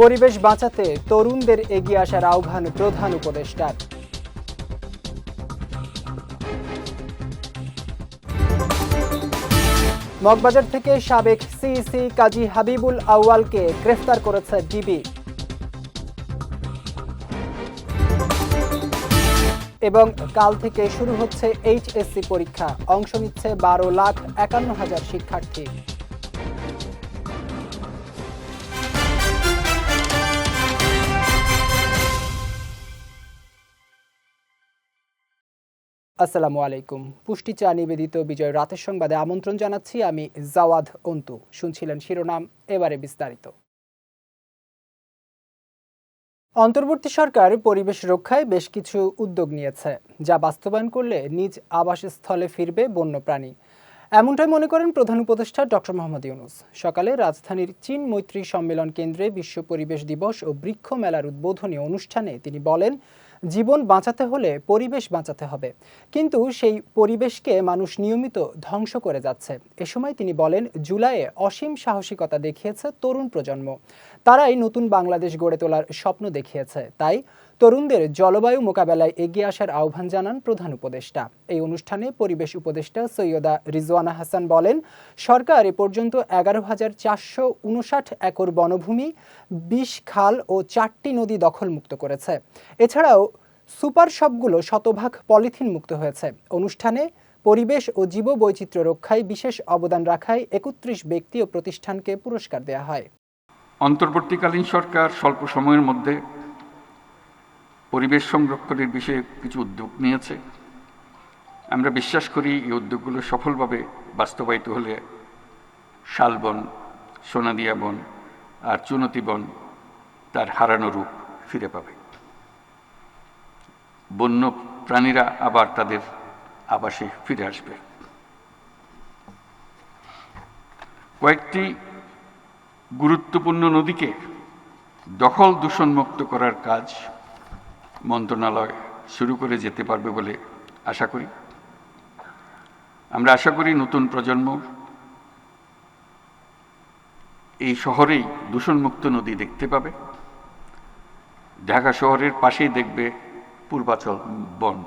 পরিবেশ বাঁচাতে তরুণদের এগিয়ে আসার আহ্বান প্রধান উপদেষ্টার। মগবাজার থেকে সাবেক সিইসি কাজী হাবিবুল আউয়ালকে গ্রেফতার করেছে ডিবি এবং কাল থেকে শুরু হচ্ছে এইচএসসি পরীক্ষা। অংশ নিচ্ছে বারো লাখ একান্ন হাজার শিক্ষার্থী। আসসালামু আলাইকুম। পুষ্টি চা নিবেদিত বিজয় রাতের সংবাদে আমন্ত্রণ জানাচ্ছি আমি জাওয়াদ অন্তু। শুনছিলেন শিরোনাম, এবারে বিস্তারিত। অন্তর্বর্তী সরকার পরিবেশ রক্ষায় বেশ কিছু উদ্যোগ নিয়েছে, যা বাস্তবায়ন করলে নিজ আবাসস্থলে ফিরবে বন্যপ্রাণী। এমনটাই মনে করেন প্রধান উপদেষ্টা ডক্টর মোহাম্মদ ইউনুস। সকালে রাজধানীর চীন মৈত্রী সম্মেলন কেন্দ্রে বিশ্ব পরিবেশ দিবস ও বৃক্ষ মেলার উদ্বোধনী অনুষ্ঠানে তিনি বলেন জীবন বাঁচাতে হলে পরিবেশ বাঁচাতে হবে। কিন্তু সেই পরিবেশকে মানুষ নিয়মিত ধ্বংস করে যাচ্ছে। এ সময় তিনি বলেন, জুলাইয়ে অসীম সাহসিকতা দেখিয়েছে তরুণ প্রজন্ম। তারাই নতুন বাংলাদেশ গড়ে তোলার স্বপ্ন দেখিয়েছে। তাই তরুণদের জলবায়ু মোকাবেলায় এগিয়ে আসার আহ্বান জানান প্রধান উপদেষ্টা। এই অনুষ্ঠানে পরিবেশ উপদেষ্টা সৈয়দা রিজওয়ানা হাসান বলেন, সরকার এ পর্যন্ত এগারো হাজার চারশো উনষাট একর বনভূমি, বিশ খাল ও চারটি নদী দখলমুক্ত করেছে। এছাড়াও সুপার শপগুলো শতভাগ পলিথিন মুক্ত হয়েছে। অনুষ্ঠানে পরিবেশ ও জীববৈচিত্র্য রক্ষায় বিশেষ অবদান রাখায় একত্রিশ ব্যক্তি ও প্রতিষ্ঠানকে পুরস্কার দেওয়া হয়। অন্তর্বর্তীকালীন সরকার স্বল্প সময়ের মধ্যে পরিবেশ সংরক্ষণের বিষয়ে কিছু উদ্যোগ নিয়েছে। আমরা বিশ্বাস করি এই উদ্যোগগুলো সফলভাবে বাস্তবায়িত হলে শালবন, সোনাদিয়া বন আর চুনতি বন তার হারানো রূপ ফিরে পাবে। বন্য প্রাণীরা আবার তাদের আবাসে ফিরে আসবে। কয়েকটি গুরুত্বপূর্ণ নদীকে দখল দূষণমুক্ত করার কাজ মন্ত্রণালয় শুরু করে যেতে পারবে বলে আশা করি। আমরা আশা করি নতুন প্রজন্ম এই শহরেই দূষণমুক্ত নদী দেখতে পাবে। ঢাকা শহরের পাশেই দেখবে পূর্বাচল বন।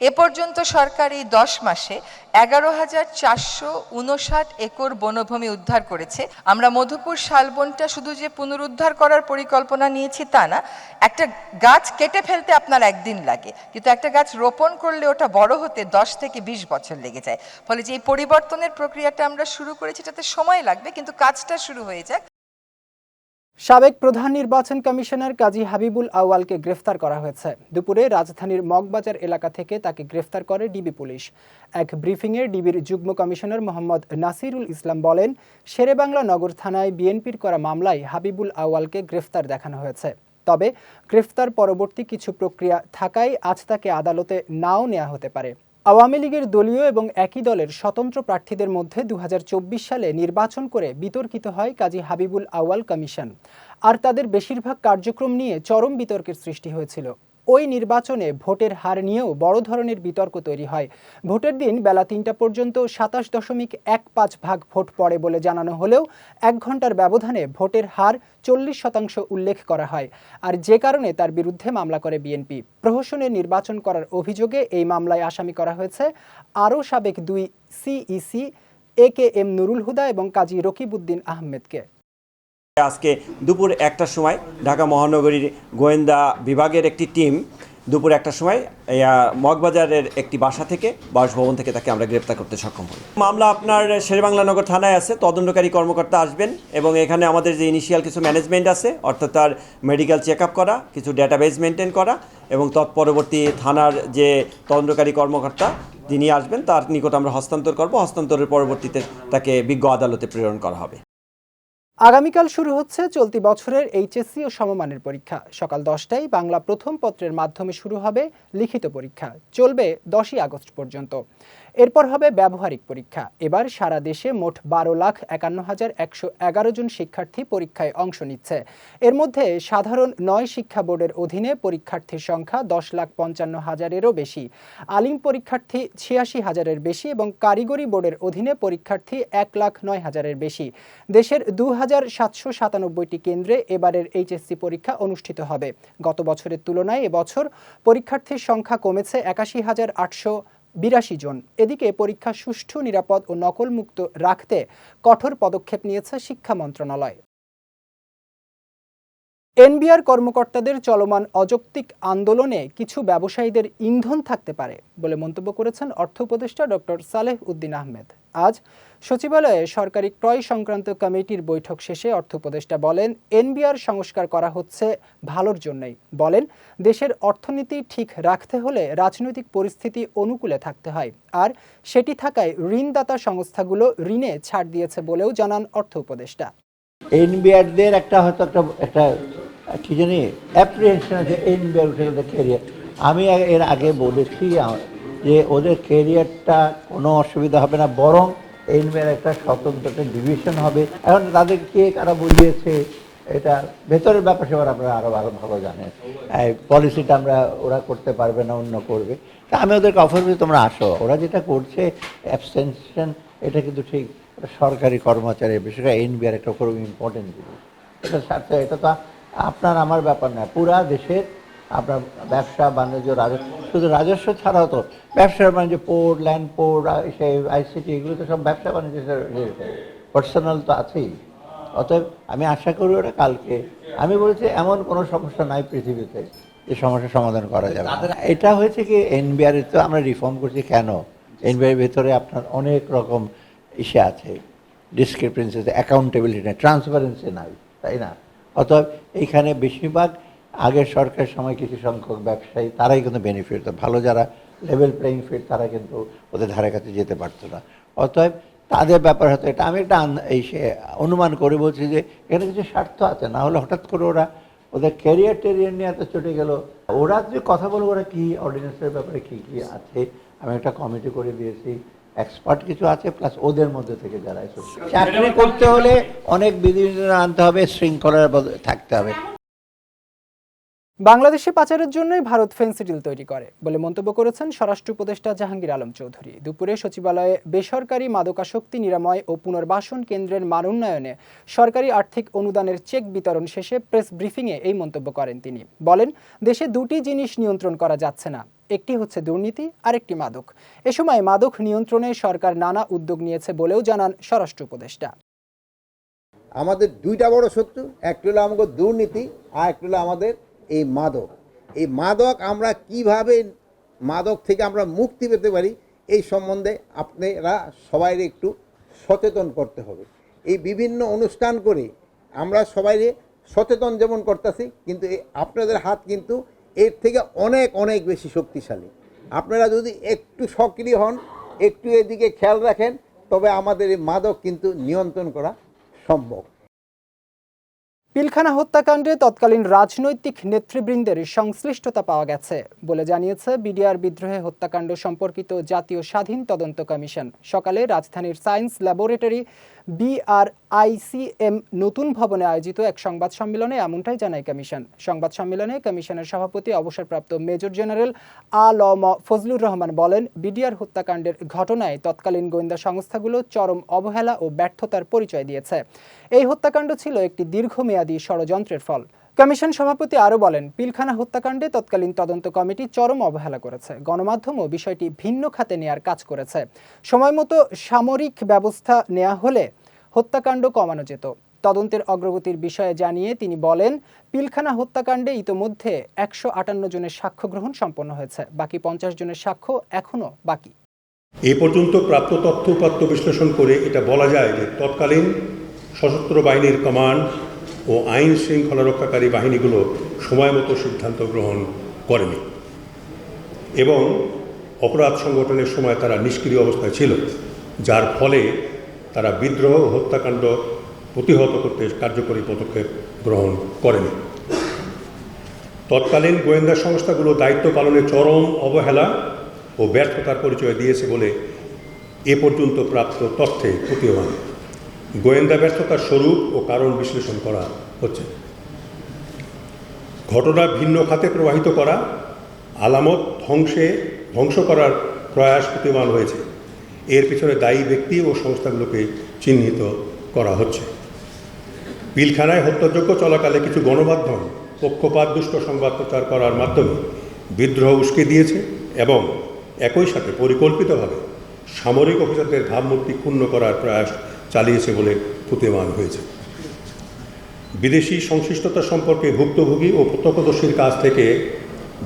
এ পর্যন্ত সরকার এই দশ মাসে এগারো হাজার চারশো উনষাট একর বনভূমি উদ্ধার করেছে। আমরা মধুপুর শালবনটা শুধু যে পুনরুদ্ধার করার পরিকল্পনা নিয়েছি তা না, একটা গাছ কেটে ফেলতে আপনার একদিন লাগে। কিন্তু একটা গাছ রোপণ করলে ওটা বড় হতে দশ থেকে বিশ বছর লেগে যায়। ফলে যে এই পরিবর্তনের প্রক্রিয়াটা আমরা শুরু করেছি, এটাতে সময় লাগবে, কিন্তু কাজটা শুরু হয়ে যাক। সাবেক প্রধান নির্বাচন কমিশনার কাজী হাবিবুল আউয়ালকে গ্রেফতার করা হয়েছে। দুপুরে রাজধানীর মগবাজার এলাকা থেকে তাকে গ্রেফতার করে ডিবি পুলিশ। এক ব্রিফিংয়ে ডিবির যুগ্ম কমিশনার মোহাম্মদ নাসিরুল ইসলাম বলেন, শেরেবাংলা নগর থানায় বিএনপির করা মামলায় হাবিবুল আউয়ালকে গ্রেফতার দেখানো হয়েছে। তবে গ্রেফতার পরবর্তী কিছু প্রক্রিয়া থাকায় আজ তাকে আদালতে নাও নেওয়া হতে পারে। আওয়ামী লীগের দলীয় এবং একই দলের স্বতন্ত্র প্রার্থীদের মধ্যে দু হাজার চব্বিশ সালে নির্বাচন করে বিতর্কিত হয় কাজী হাবিবুল আওয়াল কমিশন। আর তাদের বেশিরভাগ কার্যক্রম নিয়ে চরম বিতর্কের সৃষ্টি হয়েছিল। ওই নির্বাচনে ভোটের হার নিয়েও বড় ধরনের বিতর্ক তৈরি হয়। ভোটের দিন বেলা তিনটা পর্যন্ত সাতাশ দশমিক এক পাঁচ ভাগ ভোট পড়ে বলে জানানো হলেও এক ঘণ্টার ব্যবধানে ভোটের হার চল্লিশ শতাংশ উল্লেখ করা হয়। আর যে কারণে তার বিরুদ্ধে মামলা করে বিএনপি। প্রহসনে নির্বাচন করার অভিযোগে এই মামলায় আসামি করা হয়েছে আরও সাবেক দুই CEC, A K M Nurul Huda এবং কাজী রকিবউদ্দিন আহমেদকে। আজকে দুপুর একটার সময় ঢাকা মহানগরীর গোয়েন্দা বিভাগের একটি টিম দুপুর একটার সময় মগবাজারের একটি বাসা থেকে বাসভবন থেকে তাকে আমরা গ্রেপ্তার করতে সক্ষম হই। মামলা আপনার শেরবাংলা নগর থানায় আছে, তদন্তকারী কর্মকর্তা আসবেন এবং এখানে আমাদের যে ইনিশিয়াল কিছু ম্যানেজমেন্ট আছে, অর্থাৎ তার মেডিকেল চেক করা, কিছু ডেটাবেস মেনটেন করা এবং তৎপরবর্তী থানার যে তদন্তকারী কর্মকর্তা তিনি আসবেন, তার নিকট আমরা হস্তান্তর করব, হস্তান্তরের পরবর্তীতে তাকে বিজ্ঞ আদালতে প্রেরণ করা হবে। আগামীকাল শুরু হচ্ছে চলতি বছরের এইচএসসি ও সমমানের পরীক্ষা। সকাল দশটায় বাংলা প্রথম পত্রের মাধ্যমে শুরু হবে লিখিত পরীক্ষা। চলবে দশই আগস্ট পর্যন্ত। এরপর হবে ব্যবহারিক পরীক্ষা। এবার সারা দেশে মোট বারো লাখ একান্ন হাজার একশো এগারো জন শিক্ষার্থী পরীক্ষায় অংশ নিচ্ছে। এর মধ্যে সাধারণ নয় শিক্ষা বোর্ডের অধীনে পরীক্ষার্থীর সংখ্যা দশ লাখ পঞ্চান্ন হাজারেরও বেশি। আলিম পরীক্ষার্থী ছিয়াশি হাজারের বেশি এবং কারিগরি বোর্ডের অধীনে পরীক্ষার্থী এক লাখ নয় হাজারের বেশি। দেশের দু হাজার সাতশো সাতানব্বইটি কেন্দ্রে এবারের এইচএসসি পরীক্ষা অনুষ্ঠিত হবে। গত বছরের তুলনায় এবছর পরীক্ষার্থীর সংখ্যা কমেছে একাশি হাজার আটশো বিরাশি জন। এদিকে পরীক্ষা সুষ্ঠু নিরাপদ ও নকলমুক্ত রাখতে কঠোর পদক্ষেপ নিয়েছে শিক্ষা মন্ত্রণালয়। এনবিআর কর্মকর্তাদের চলমান অযৌক্তিক আন্দোলনে কিছু ব্যবসায়ীদের ইন্ধন থাকতে পারে বলে মন্তব্য করেছেন অর্থ উপদেষ্টা ডক্টর সালেহ উদ্দিন আহমেদ। আজ সচিবালয়ে সরকারি ক্রয় সংক্রান্ত কমিটির বৈঠক শেষে অর্থ উপদেষ্টা বলেন, এনবিআর সংস্কার করা হচ্ছে ভালোর জন্যই। বলেন, দেশের অর্থনীতি ঠিক রাখতে হলে রাজনৈতিক পরিস্থিতি অনুকূলে থাকতে হয়। আর সেটি থাকায় ঋণদাতা সংস্থাগুলো ঋণে ছাড় দিয়েছে বলেও জানান অর্থ উপদেষ্টা। এনবিআরদের একটা হয়তো একটা একটা কি জানি অ্যাপ্রিহেনশন আছে উঠে গেলে ক্যারিয়ার আমি এর আগে বলেছি যে ওদের ক্যারিয়ারটা কোনো অসুবিধা হবে না, বরং এনবিআর একটা স্বতন্ত্র একটা ডিভিশন হবে। এখন তাদের কে কারা বুঝিয়েছে, এটা ভেতরের ব্যাপার সেবার আপনারা আরও ভালো ভালো জানেন। পলিসিটা আমরা, ওরা করতে পারবে না, অন্য করবে। তা আমি ওদেরকে অফার করি তোমরা আসো। ওরা যেটা করছে অ্যাবসেনশন এটা কিন্তু ঠিক সরকারি কর্মচারী, বিশেষ করে এনবিআর একটা খুব ইম্পর্টেন্ট জিনিস। এটা এটা তো আপনার আমার ব্যাপার না পুরা দেশের আপনার ব্যবসা বাণিজ্য রাজস্ব শুধু রাজস্ব ছাড়াও তো ব্যবসা বাণিজ্য পোর্ট ল্যান্ড পোর্ট সেই আইসিটি এগুলো তো সব ব্যবসা বাণিজ্য পার্সোনাল তো আছেই। অতএব আমি আশা করি ওরা কালকে। আমি বলেছি এমন কোনো সমস্যা নাই পৃথিবীতে যে সমস্যার সমাধান করা যাবে এটা হয়েছে কি এনবিআর তো আমরা রিফর্ম করছি কেন? এনবিআর ভেতরে আপনার অনেক রকম ইসে আছে। ডিসক্রিপেন্সি আছে অ্যাকাউন্টেবিলিটি নেই ট্রান্সপারেন্সি নাই তাই না? অতএব এইখানে বেশিরভাগ আগের সরকারের সময় কিছু সংখ্যক ব্যবসায়ী, তারাই কিন্তু বেনিফিট ভালো যারা লেভেল প্লেইং ফিল্ড তারা কিন্তু ওদের ধারে কাছে যেতে পারতো না। অতএব তাদের ব্যাপার হতো এটা। আমি একটা এই সে অনুমান করে বলছি যে, এখানে কিছু স্বার্থ আছে, না হলে হঠাৎ করে ওরা ওদের ক্যারিয়ার টেরিয়ার নিয়ে এত চটে গেল। ওরা যদি কথা বলব, ওরা কী অর্ডিন্যান্সের ব্যাপারে কী কী আছে? আমি একটা কমিটি করে দিয়েছি। এক্সপার্ট কিছু আছে প্লাস ওদের মধ্যে থেকে যারা এসব চাকরি করতে হলে অনেক বিধিবিধান আনতে হবে শৃঙ্খলার থাকতে হবে। বাংলাদেশে পাচারের জন্যই ভারত ফেন্সিডিল তৈরি করে বলে মন্তব্য করেছেন স্বরাষ্ট্র উপদেষ্টা জাহাঙ্গীর আলম চৌধুরী। দুপুরে সচিবালয়ে বেসরকারি মাদকাসক্তি নিরাময় ও পুনর্বাসন কেন্দ্রের মান উন্নয়নে সরকারি আর্থিক অনুদানের চেক বিতরণ শেষে প্রেস ব্রিফিংয়ে এই মন্তব্য করেন তিনি। বলেন, দেশে দুটি জিনিস নিয়ন্ত্রণ করা যাচ্ছে না, একটি হচ্ছে দুর্নীতি, আরেকটি মাদক। এ সময় মাদক নিয়ন্ত্রণে সরকার নানা উদ্যোগ নিয়েছে বলেও জানান স্বরাষ্ট্র উপদেষ্টা। আমাদের দুইটা বড় শত্রু, একটা হলো আমাদের দুর্নীতি আর একটা হলো আমাদের এই মাদক। এই মাদক আমরা কীভাবে মাদক থেকে আমরা মুক্তি পেতে পারি, এই সম্বন্ধে আপনারা সবাই একটু সচেতন করতে হবে। এই বিভিন্ন অনুষ্ঠান করে আমরা সবাই সচেতন যেমন করতেছি, কিন্তু আপনাদের হাত কিন্তু এর থেকে অনেক অনেক বেশি শক্তিশালী। আপনারা যদি একটু সক্রিয় হন, একটু এদিকে খেয়াল রাখেন, তবে আমাদের এই মাদক কিন্তু নিয়ন্ত্রণ করা সম্ভব। পিলখানা হত্যাকাণ্ডে তৎকালীন রাজনৈতিক নেতৃবৃন্দের সংশ্লিষ্টতা পাওয়া গেছে বলে জানিয়েছে বিডিআর বিদ্রোহে হত্যাকাণ্ড সম্পর্কিত জাতীয় স্বাধীন তদন্ত কমিশন। সকালে রাজধানীর সায়েন্স ল্যাবরেটরি বিআরআইসিএম নতুন ভবনে আয়োজিত এক সংবাদ সম্মেলনে এমনটাই জানায় কমিশন। সংবাদ সম্মেলনে কমিশনের সভাপতি অবসরপ্রাপ্ত মেজর জেনারেল আলম ফজলুর রহমান বলেন, বিডিআর হত্যাকাণ্ডের ঘটনায় তৎকালীন গোয়েন্দা সংস্থাগুলো চরম অবহেলা ও ব্যর্থতার পরিচয় দিয়েছে। এই হত্যাকাণ্ড ছিল একটি দীর্ঘমেয়াদী ষড়যন্ত্রের ফল। কমিশন সভাপতি আরও বলেন, পিলখানা হত্যাকাণ্ডে তৎকালীন তদন্ত কমিটি চরম অবহেলা করেছে। গণমাধ্যমও বিষয়টি ভিন্ন খাতে নেয়ার কাজ করেছে। সময়মতো সামরিক ব্যবস্থা নেওয়া হলে হত্যাকাণ্ড কমানো যেত। তদন্তের অগ্রগতির বিষয়ে জানিয়ে তিনি বলেন, পিলখানা হত্যাকাণ্ডে ইতোমধ্যে একশো আটান্ন জনের সাক্ষ্য গ্রহণ সম্পন্ন হয়েছে, বাকি পঞ্চাশ জনের সাক্ষ্য এখনও বাকি। এ পর্যন্ত প্রাপ্ত তথ্য উপাত্ত বিশ্লেষণ করে এটা বলা যায় যে তৎকালীন সশস্ত্র বাহিনীর কমান্ড ও আইন শৃঙ্খলা রক্ষাকারী বাহিনীগুলো সময় মতো সিদ্ধান্ত গ্রহণ করেনি এবং অপরাধ সংগঠনের সময় তারা নিষ্ক্রিয় অবস্থায় ছিল, যার ফলে তারা বিদ্রোহ হত্যাকাণ্ড প্রতিহত করতে কার্যকরী পদক্ষেপ গ্রহণ করেনি। তৎকালীন গোয়েন্দা সংস্থাগুলো দায়িত্ব পালনে চরম অবহেলা ও ব্যর্থতার পরিচয় দিয়েছে বলে এ পর্যন্ত প্রাপ্ত তথ্যে প্রতীয়মান। গোয়েন্দা ব্যর্থতার স্বরূপ ও কারণ বিশ্লেষণ করা হচ্ছে। ঘটনা ভিন্ন খাতে প্রবাহিত করা, আলামত ধ্বংসে ধ্বংস করার প্রয়াস প্রতিমান হয়েছে। এর পিছনে দায়ী ব্যক্তি ও সংস্থাগুলোকে চিহ্নিত করা হচ্ছে। পিলখানায় হত্যাযোগ্য চলাকালে কিছু গণমাধ্যম পক্ষপাত, দুষ্ট সংবাদ প্রচার করার মাধ্যমে বিদ্রোহ উস্কে দিয়েছে এবং একই সাথে পরিকল্পিতভাবে সামরিক অফিসারদের ভাবমূর্তি ক্ষুণ্ণ করার প্রয়াস চালিয়েছে বলে প্রতীয়মান হয়েছে। বিদেশি সংশ্লিষ্টতা সম্পর্কে ভুক্তভোগী ও প্রত্যক্ষদর্শীর কাছ থেকে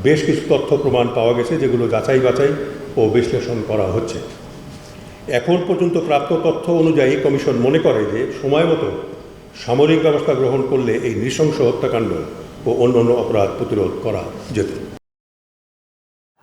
বেশ কিছু তথ্য প্রমাণ পাওয়া গেছে, যেগুলো যাচাই বাছাই ও বিশ্লেষণ করা হচ্ছে। এখন পর্যন্ত প্রাপ্ত তথ্য অনুযায়ী কমিশন মনে করে যে সময় মতো সামরিক ব্যবস্থা গ্রহণ করলে এই নৃশংস হত্যাকাণ্ড ও অন্যান্য অপরাধ প্রতিরোধ করা যেত।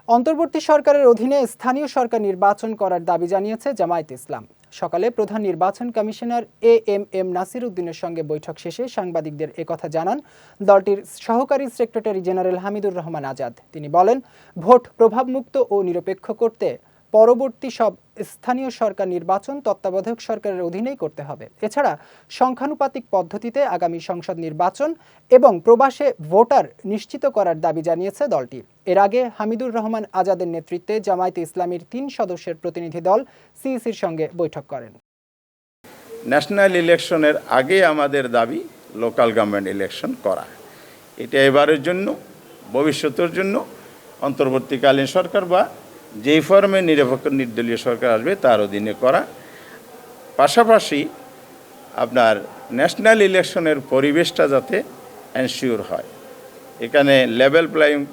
অন্তর্বর্তী সরকারের অধীনে স্থানীয় সরকার নির্বাচন করার দাবি জানিয়েছে জামায়াত ইসলাম। সকালে প্রধান নির্বাচন commissioner A M M Nasir উদ্দিনের সঙ্গে বৈঠক শেষে সাংবাদিকদের একথা জানান দলটির সহকারী সেক্রেটারি জেনারেল হামিদুর রহমান আজাদ। তিনি বলেন, ভোট প্রভাবমুক্ত ও নিরপেক্ষ করতে পরবর্তী সব স্থানীয় সরকার নির্বাচন তত্ত্বাবধায়ক সরকারের অধীনেই করতে হবে। এছাড়া সংখ্যানুপাতিক পদ্ধতিতে আগামী সংসদ নির্বাচন এবং প্রবাসে ভোটার নিশ্চিত করার দাবি জানিয়েছে দলটি। এর আগে হামিদুর রহমান আজাদের নেতৃত্বে জামায়াতে ইসলামীর তিন সদস্যের প্রতিনিধি দল সিইসির সঙ্গে বৈঠক করেন। ন্যাশনাল ইলেকশনের আগে আমাদের দাবি লোকাল গভর্নমেন্ট ইলেকশন করা। এটা এবারের জন্য, ভবিষ্যতের জন্য, অন্তর্বর্তীকালীন সরকার বা যেই ফর্মে নিরপেক্ষ নির্দলীয় সরকার আসবে, তার অধীনে করা। পাশাপাশি আপনার ন্যাশনাল ইলেকশনের পরিবেশটা যাতে এনশিওর হয়। এখানে লেভেল প্লেয়িং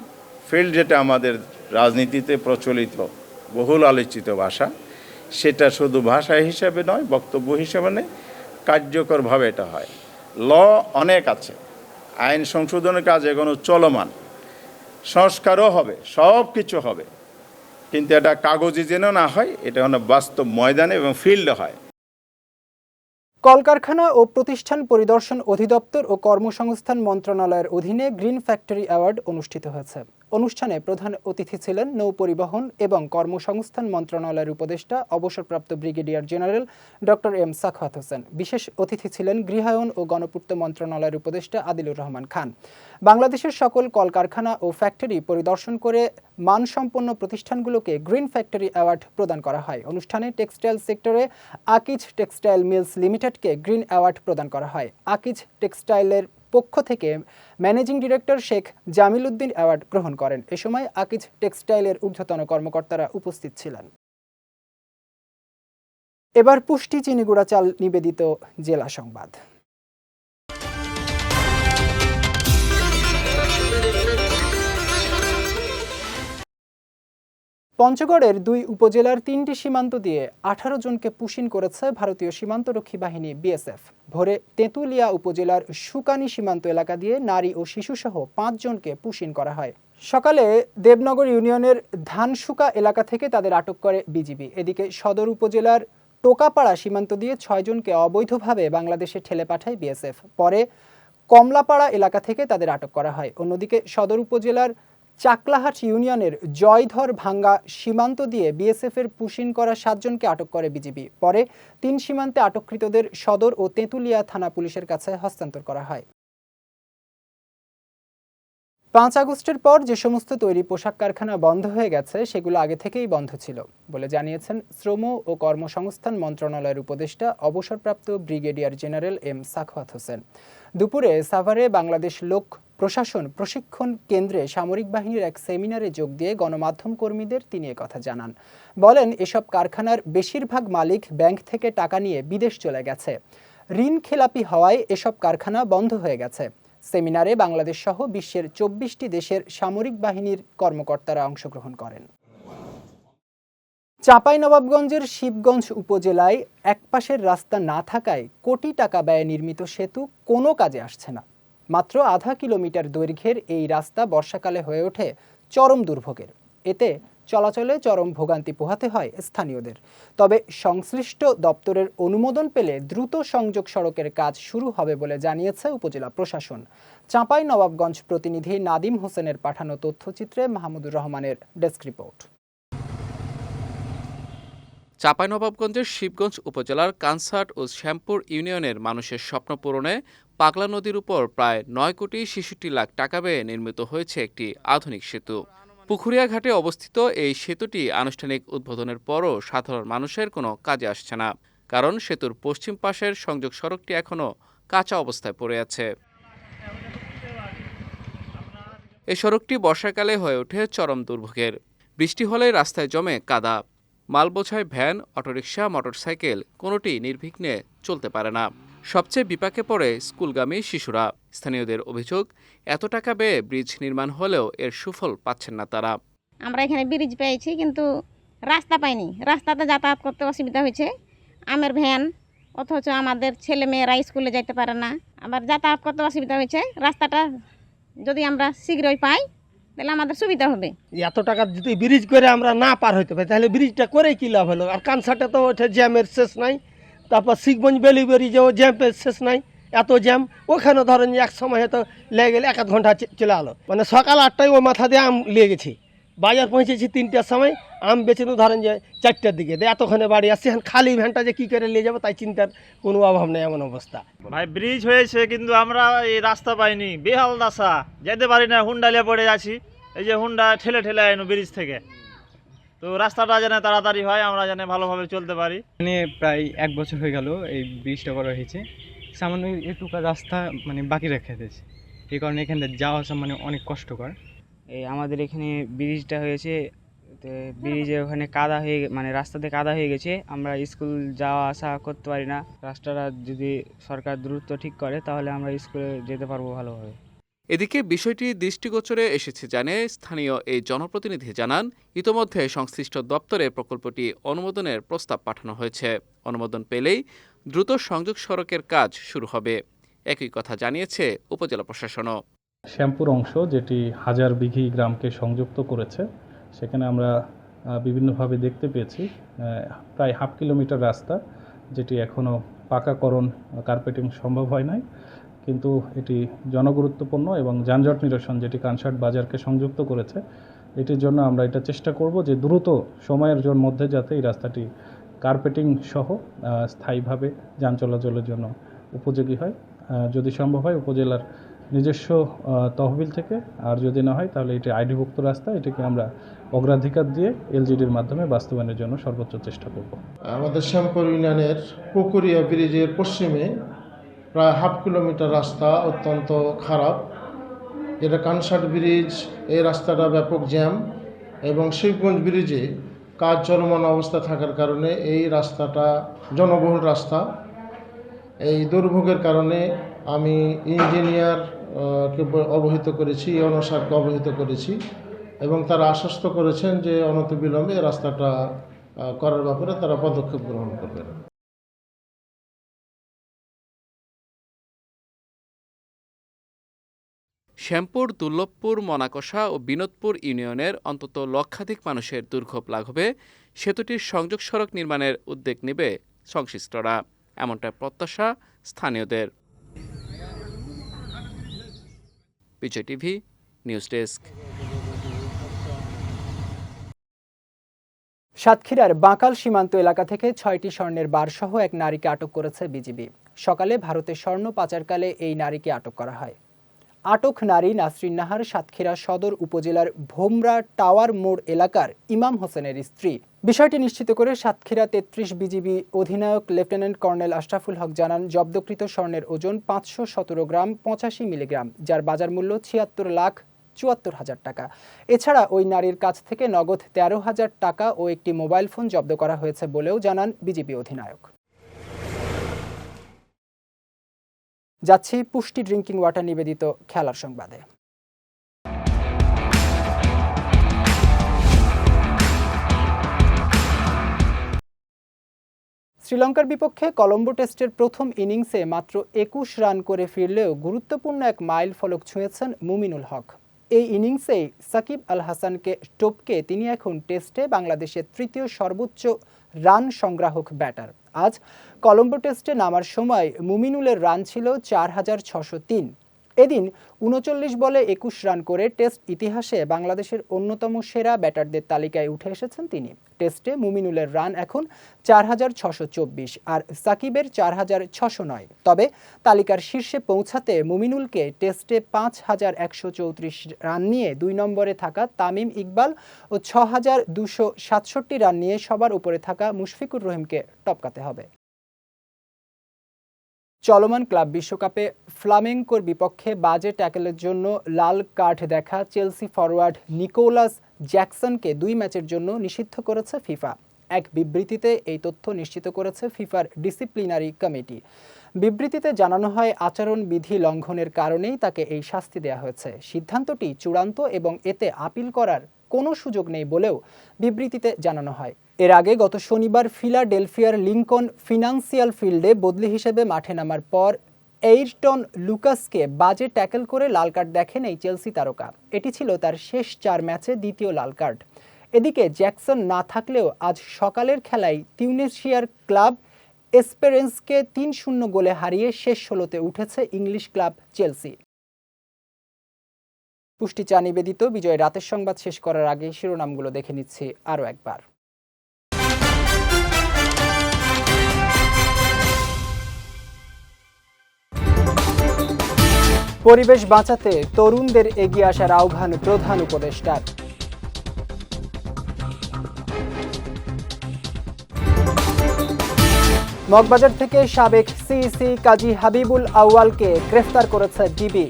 ফিল্ড যেটা আমাদের রাজনীতিতে প্রচলিত, বহুল আলোচিত ভাষা, সেটা শুধু ভাষা হিসেবে নয়, বক্তব্য হিসেবে নয়, কার্যকরভাবে এটা হয়। ল অনেক আছে, আইন সংশোধনের কাজ এখনও চলমান। সংস্কারও হবে সব কিছু হবে। কিন্তু এটা কাগজে যেন না হয়, এটা অনেক বাস্তব ময়দানে এবং ফিল্ডে হয়। কলকারখানা ও প্রতিষ্ঠান পরিদর্শন অধিদপ্তর ও কর্মসংস্থান মন্ত্রণালয়ের অধীনে গ্রিন ফ্যাক্টরি অ্যাওয়ার্ড অনুষ্ঠিত হয়েছে। অনুষ্ঠানে প্রধান অতিথি ছিলেন নৌ পরিবহন এবং কর্মসংস্থান মন্ত্রণালয়ের উপদেষ্টা, অবসরপ্রাপ্ত brigadier general doctor M Sakhat Hossain. বিশেষ অতিথি ছিলেন গৃহায়ন ও গণপূর্ত মন্ত্রণালয়ের উপদেষ্টা আদিলুর রহমান খান। বাংলাদেশের সকল কলকারখানা ও ফ্যাক্টরি পরিদর্শন করে মানসম্পন্ন প্রতিষ্ঠানগুলোকে গ্রিন ফ্যাক্টরি অ্যাওয়ার্ড প্রদান করা হয়। অনুষ্ঠানে টেক্সটাইল সেক্টরে আকিজ টেক্সটাইল মিলস লিমিটেডকে গ্রিন অ্যাওয়ার্ড প্রদান করা হয়। আকিজ টেক্সটাইলের পক্ষ থেকে managing director Sheikh Jamil Uddin award গ্রহণ করেন। এ সময় আকিজ টেক্সটাইলের ঊর্ধ্বতন কর্মকর্তারা উপস্থিত ছিলেন। এবার পুষ্টি চিনিগুড়া চাল নিবেদিত জেলা সংবাদ। পঞ্চগড়ের দুই উপজেলার তিনটি সীমান্ত দিয়ে আঠারো জনকে পুশিন করেছে ভারতীয় সীমান্তরক্ষী বাহিনী বিএসএফ। ভোরে তেঁতুলিয়া উপজেলার সুকানি সীমান্ত এলাকা দিয়ে নারী ও শিশুসহ পাঁচজনকে পুশিন করা হয়। সকালে দেবনগর ইউনিয়নের ধানসুকা এলাকা থেকে তাদের আটক করে বিজিবি। এদিকে সদর উপজেলার টোকাপাড়া সীমান্ত দিয়ে ছয়জনকে অবৈধভাবে বাংলাদেশে ঠেলে পাঠায় বিএসএফ। পরে কমলাপাড়া এলাকা থেকে তাদের আটক করা হয়। অন্যদিকে সদর উপজেলার চাকলাহাট ইউনিয়নের জয়ধর ভাঙ্গা সীমান্ত দিয়ে বিএসএফ এর পুশিন করা সাতজনকে আটক করে বিজিবি পরে তিন সীমান্তে আটককৃতদের সদর ও তেঁতুলিয়া থানা পুলিশের কাছে হস্তান্তর করা হয়। পাঁচ আগস্টের পর যে সমস্ত তৈরি পোশাক কারখানা বন্ধ হয়ে গেছে, সেগুলো আগে থেকেই বন্ধ ছিল, বলে জানিয়েছেন শ্রম ও কর্মসংস্থান মন্ত্রণালয়ের উপদেষ্টা, অবসরপ্রাপ্ত brigadier general M Sakhawat Hossain. দুপুরে সাভারে বাংলাদেশ লোক প্রশাসন, প্রশিক্ষণ কেন্দ্রে সামরিক বাহিনীর এক সেমিনারে যোগ দিয়ে গণমাধ্যম কর্মীদের তিনি কথা জানান। বলেন, এসব কারখানার বেশিরভাগ মালিক ব্যাংক থেকে টাকা নিয়ে বিদেশ চলে গেছে। ঋণ খেলাপি হওয়ায় এসব কারখানা বন্ধ হয়ে গেছে। সেমিনারে বাংলাদেশ সহ বিশ্বের চব্বিশটি দেশের সামরিক বাহিনীর কর্মকর্তারা অংশগ্রহণ করেন। চাঁপাইনবাবগঞ্জের শিবগঞ্জ উপজেলায় একপাশের রাস্তা না থাকায় কোটি টাকা ব্যয়ে নির্মিত সেতু কোনো কাজে আসছে না। মাত্র আধা কিলোমিটার দৈর্ঘ্যের এই রাস্তা বর্ষাকালে হয়ে ওঠে চরম দুর্ভোগের। এতে চলাচলে চরম ভোগান্তি পোহাতে হয় স্থানীয়দের। তবে সংশ্লিষ্ট দপ্তরের অনুমোদন পেলে দ্রুত সংযোগ সড়কের কাজ শুরু হবে বলে জানিয়েছে উপজেলা প্রশাসন। চাঁপাই নবাবগঞ্জ প্রতিনিধি নাদিম হোসেনের পাঠানো তথ্যচিত্রে মাহমুদুর রহমানের ডেস্ক রিপোর্ট। চাঁপাইনবাবগঞ্জের শিবগঞ্জ উপজেলার কানসার্ট ও শ্যামপুর ইউনিয়নের মানুষের স্বপ্ন পূরণে পাগলা নদীর উপর প্রায় নয় কোটি ছেষট্টি লাখ টাকা ব্যয়ে নির্মিত হয়েছে একটি আধুনিক সেতু। পুখুরিয়া ঘাটে অবস্থিত এই সেতুটি আনুষ্ঠানিক উদ্বোধনের পরও সাধারণ মানুষের কোনো কাজে আসছে না, কারণ সেতুর পশ্চিম পাশের সংযোগ সড়কটি এখনও কাঁচা অবস্থায় পড়ে আছে। এই সড়কটি বর্ষাকালে হয়ে ওঠে চরম দুর্ভোগের। বৃষ্টি হলে রাস্তায় জমে কাদা মাল বোঝাই ভ্যান, অটোরিকশা, মোটরসাইকেল কোনোটি নির্বিঘ্নে চলতে পারে না। সবচেয়ে বিপাকে পড়ে স্কুলগামী শিশুরা। স্থানীয়দের অভিযোগ এত টাকা ব্যয়ে ব্রিজ নির্মাণ হলেও এর সুফল পাচ্ছেন না তারা। আমরা এখানে ব্রিজ পেয়েছি কিন্তু রাস্তা পাইনি। রাস্তাতে যাতায়াত করতে অসুবিধা হয়েছে। আমের ভ্যান অথচ আমাদের ছেলে মেয়েরা স্কুলে যেতে পারে না। আবার যাতায়াত করতে অসুবিধা হয়েছে। রাস্তাটা যদি আমরা শীঘ্রই পাই তাহলে আমাদের সুবিধা হবে। এত টাকা যদি ব্রিজ করে আমরা না পার হইতে পারি তাহলে ব্রিজটা করে কী লাভ হলো? আর কানসারটা তো ওঠে জ্যামের শেষ নাই। তারপর শিখগঞ্জ বেলি ব্রিজেও জ্যামের শেষ নাই, এত জ্যাম ওখানে ধরেন এক সময় হয়তো লেগে গেলে এক আধ ঘণ্টা চলে আলো। মানে সকাল আটটায় ও মাথা দিয়ে আম লিয়ে গেছি। বাজার পৌঁছেছি তিনটার সময়, আম বেচেনু ধরেন যে চারটার দিকে। এতক্ষণে বাড়ি আসছে খালি ভ্যানটা যে কী করে নিয়ে যাব তাই চিন্তার কোনো অভাব নেই, এমন অবস্থা। ভাই ব্রিজ হয়েছে, কিন্তু আমরা এই রাস্তা পাইনি। বেহাল দাসা, যেতে পারি না হুন্ডালিয়া পড়ে আছি। এই যে হুন্ডা ঠেলে ঠেলে আইনো ব্রিজ থেকে। তো রাস্তাটা যেন তাড়াতাড়ি হয় আমরা যেন ভালোভাবে চলতে পারি। মানে প্রায় এক বছর হয়ে গেল এই ব্রিজটা করা হয়েছে। সামান্য এটুকু রাস্তা মানে বাকি রেখে দিয়েছে। এই কারণে এখানে যাওয়া আসা মানে অনেক কষ্টকর। এই আমাদের এখানে ব্রিজটা হয়েছে তো ব্রিজে ওখানে কাদা হয়ে মানে রাস্তাতে কাদা হয়ে গেছে। আমরা স্কুল যাওয়া আসা করতে পারি না। রাস্তাটা যদি সরকার দ্রুত ঠিক করে তাহলে আমরা স্কুলে যেতে পারব ভালোভাবে। এদিকে বিষয়টি দৃষ্টিগোচরে এসেছে জানে স্থানীয় এই জনপ্রতিনিধি জানান, ইতোমধ্যে সংশ্লিষ্ট দপ্তরে প্রকল্পটি অনুমোদনের প্রস্তাব পাঠানো হয়েছে। অনুমোদন পেলেই দ্রুত সংযোগ সড়কের কাজ শুরু হবে। একই কথা জানিয়েছে উপজেলা প্রশাসনও। শ্যামপুর অংশ, যেটি হাজার বিঘি গ্রামকে সংযুক্ত করেছে, সেখানে আমরা বিভিন্নভাবে দেখতে পেয়েছি প্রায় হাফ কিলোমিটার রাস্তা, যেটি এখনও পাকাকরণ কার্পেটিং সম্ভব হয় নাই। কিন্তু এটি জনগুরুত্বপূর্ণ এবং যানজট নিরসন যেটি কানসার্ট বাজারকে সংযুক্ত করেছে, এটির জন্য আমরা এটা চেষ্টা করব যে দ্রুত সময়ের জন্য মধ্যে যাতে এই রাস্তাটি কার্পেটিং সহ স্থায়ীভাবে যান চলাচলের জন্য উপযোগী হয়। যদি সম্ভব হয় উপজেলার নিজস্ব তহবিল থেকে, আর যদি না হয় তাহলে এটি আইডিভুক্ত রাস্তা, এটিকে আমরা অগ্রাধিকার দিয়ে এলজিডির মাধ্যমে বাস্তবায়নের জন্য সর্বোচ্চ চেষ্টা করব। আমাদের শ্যামপুর ইউনিয়নের পুকুরিয়া ব্রিজের পশ্চিমে প্রায় হাফ কিলোমিটার রাস্তা অত্যন্ত খারাপ। যেটা কানসাট ব্রিজ এই রাস্তাটা ব্যাপক জ্যাম এবং শিবগঞ্জ ব্রিজে কাজ চলমান অবস্থা থাকার কারণে এই রাস্তাটা জনবহুল রাস্তা। এই দুর্ভোগের কারণে আমি ইঞ্জিনিয়ার আহ, কে অবহিত করেছি ইয়নো স্যারকে অবহিত করেছি এবং তারা আশ্বস্ত করেছেন যে অনতিবিলম্বে রাস্তাটা করার ব্যাপারে তারা পদক্ষেপ গ্রহণ করবেন। শ্যামপুর, দুর্লভপুর মনাকষা ও বিনোদপুর ইউনিয়নের অন্তত লক্ষাধিক মানুষের দুর্ভোগ লাঘবে। সেতুটির সংযোগ সড়ক নির্মাণের উদ্যোগ নেবে সংশ্লিষ্টরা। এমনটা প্রত্যাশা স্থানীয়দের। Bijoy TV, news desk. সাতক্ষীরার বাঁকাল সীমান্ত এলাকা থেকে ছয়টি স্বর্ণের বারসহ এক নারীকে আটক করেছে বিজিবি। সকালে ভারতের স্বর্ণ পাচারকালে এই নারীকে আটক করা হয়। আটক নারী নাসরিন নাহার সাতক্ষীরা সদর উপজেলার ভোমরা টাওয়ার মোড় এলাকার ইমাম হোসেনের স্ত্রী। বিষয়টি নিশ্চিত করে সাতক্ষীরা তেত্রিশ বিজিবি অধিনায়ক লেফটেন্যান্ট কর্নেল আশরাফুল হক জানান, জব্দকৃত স্বর্ণের ওজন পাঁচশো সতেরো গ্রাম, পঁচাশি মিলিগ্রাম, যার বাজার মূল্য ছিয়াত্তর লাখ চুয়াত্তর হাজার টাকা। এছাড়া ওই নারীর কাছ থেকে নগদ তেরো হাজার টাকা ও একটি মোবাইল ফোন জব্দ করা হয়েছে বলেও জানান বিজেপি অধিনায়ক। যাচ্ছি পুষ্টি ড্রিঙ্কিং ওয়াটার নিবেদিত খেলার সংবাদে। শ্রীলঙ্কার বিপক্ষে কলম্বো টেস্টের প্রথম ইনিংসে মাত্র একুশ রান করে ফিরলেও গুরুত্বপূর্ণ এক মাইল ফলক ছুঁয়েছেন মুমিনুল হক। এই ইনিংসেই সাকিব আল হাসানকে টপকে তিনি এখন টেস্টে বাংলাদেশের তৃতীয় সর্বোচ্চ রান সংগ্রাহক ব্যাটার। আজ কলম্বো টেস্টে নামার সময় মুমিনুলের রান ছিল চার হাজার ছশো তিন। এদিন উনচল্লিশ বলে একুশ রান করে টেস্ট ইতিহাসে বাংলাদেশের অন্যতম সেরা ব্যাটারদের তালিকায় উঠে এসেছেন তিনি। টেস্টে মুমিনুলের রান এখন চার হাজার ছশো চব্বিশ আর সাকিবের চার হাজার ছশো নয়। তবে তালিকার শীর্ষে পৌঁছাতে মুমিনুলকে টেস্টে পাঁচ হাজার একশো চৌত্রিশ রান নিয়ে দুই নম্বরে থাকা তামিম ইকবাল ও ছ হাজার দুশো সাতষট্টি রান নিয়ে সবার উপরে থাকা মুশফিকুর রহিমকে টপকাতে হবে। চলমান ক্লাব বিশ্বকাপে ফ্লামেঙ্কোর বিপক্ষে বাজে ট্যাকেলের জন্য লাল কার্ড দেখা চেলসি ফরওয়ার্ড নিকোলাস জ্যাকসনকে দুই ম্যাচের জন্য নিষিদ্ধ করেছে ফিফা। এক বিবৃতিতে এই তথ্য নিশ্চিত করেছে ফিফার ডিসিপ্লিনারি কমিটি। বিবৃতিতে জানানো হয়, আচরণবিধি লঙ্ঘনের কারণেই তাকে এই শাস্তি দেওয়া হয়েছে। সিদ্ধান্তটি চূড়ান্ত এবং এতে আপিল করার কোনো সুযোগ নেই বলেও বিবৃতিতে জানানো হয়। এর আগে গত শনিবার ফিলাডেলফিয়ার লিঙ্কন ফিনান্সিয়াল ফিল্ডে বদলি হিসেবে মাঠে নামার পর এইরটন লুকাসকে বাজে ট্যাকেল করে লাল কার্ড দেখেন এই চেলসি তারকা। এটি ছিল তার শেষ চার ম্যাচে দ্বিতীয় লাল কার্ড। এদিকে জ্যাকসন না থাকলেও আজ সকালের খেলায় তিউনেশিয়ার ক্লাব এসপেরেন্সকে তিন শূন্য গোলে হারিয়ে শেষ ষোলোতে উঠেছে ইংলিশ ক্লাব চেলসি। পুষ্টি চা নিবেদিত বিজয় রাতের সংবাদ শেষ করার আগে শিরোনামগুলো দেখে নিচ্ছি আরও একবার। পরিবেশ বাঁচাতে তরুণদের এগিয়ে আসার আহ্বান প্রধান উপদেষ্টার। মগবাজার থেকে সাবেক সিইসি কাজী হাবিবুল আউয়ালকে গ্রেফতার করেছে ডিবি।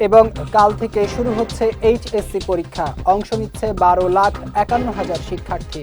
এবং কাল থেকে শুরু হচ্ছে এইচএসসি পরীক্ষা। অংশ নিচ্ছে বারো লাখ একান্ন হাজার শিক্ষার্থী।